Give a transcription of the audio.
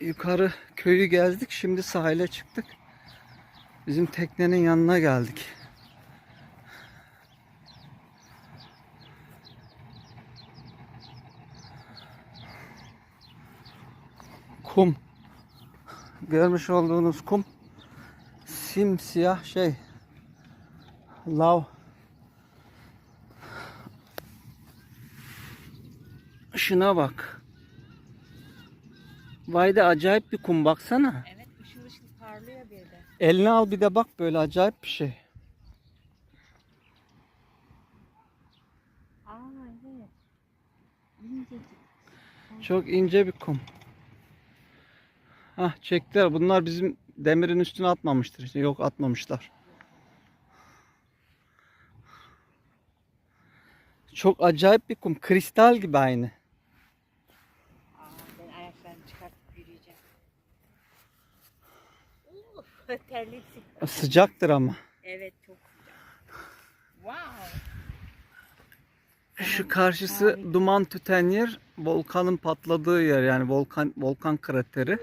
yukarı köyü gezdik. Şimdi sahile çıktık. Bizim teknenin yanına geldik. Kum. Görmüş olduğunuz kum simsiyah şey lav Şuna bak. Vay da acayip bir kum baksana. Evet ışıl ışıl parlıyor bir de. Eline al bir de bak böyle acayip bir şey. Aa evet. İncecik. Çok ince bir kum. Hah çektiler. Bunlar bizim demirin üstüne atmamıştır. işte. Yok atmamışlar. Çok acayip bir kum. Kristal gibi aynı. Terledim. Sıcaktır ama. Evet çok sıcak. Wow. Şu karşısı duman tüten yer volkanın patladığı yer yani volkan volkan krateri.